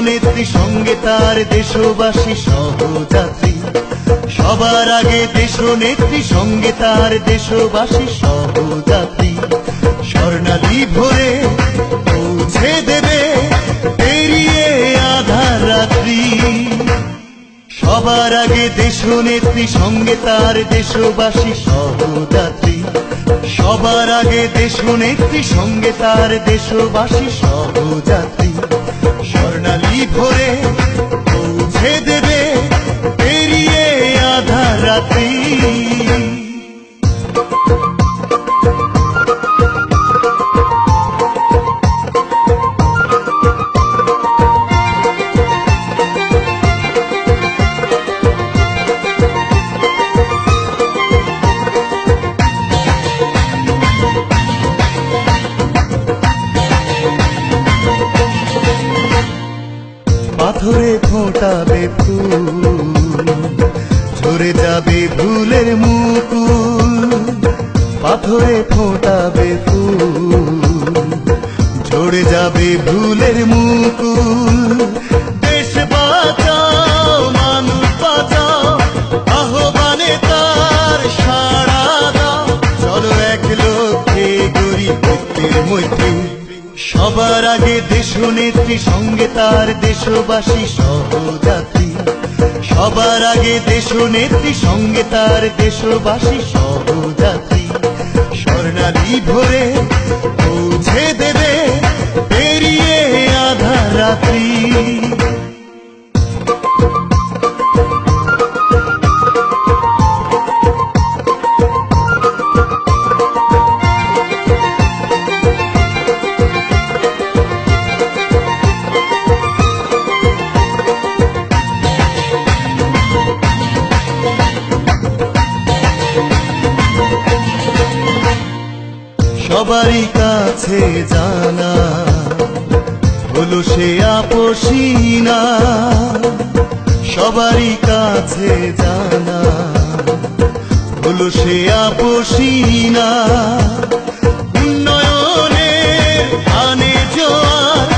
নেত্রী সঙ্গে তার দেশবাসী, সহযাত্রী। সবার আগে দেশ নেত্রী সঙ্গে তার দেশবাসী, সহযাত্রী। স্বর্ণালী ভরে পৌঁছে সবার আগে দেশ নেত্রী সঙ্গে তার দেশবাসী সহযাত্রী সবার আগে দেশ নেত্রী সঙ্গে তার দেশবাসী সহযাত্রী ফোটাবে ফুল যাবে ভুলের মুকুল, পাথরে ফোটাবে ফুল, ঝরে যাবে ভুলের মুকুল। দেশ বাঁচাও, মানুষ বাঁচাও, আহ্বানে তার সাড়া দাও। চলো এক লক্ষ্যে গরিব মধ্যে সবার আগে দেশ নেত্রী, সঙ্গে তার দেশবাসী সহজাতি সবার আগে দেশ নেত্রী, সঙ্গে তার দেশবাসী সহজাতি স্বর্ণালী ভরে পৌঁছে দেবে সবারই কাছে জানা হলো সে আপসিনা। সবারই কাছে জানা হলো সে আপসিনা। উন্নয়নের আনে জোয়ার,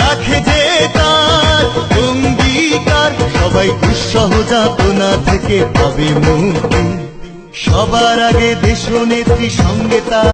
রাখে যে তার অঙ্গীকার। সবাই দুঃসহ যাতনা থেকে পাবে মুক্তি। সবার আগে দেশ নেত্রী সঙ্গে তার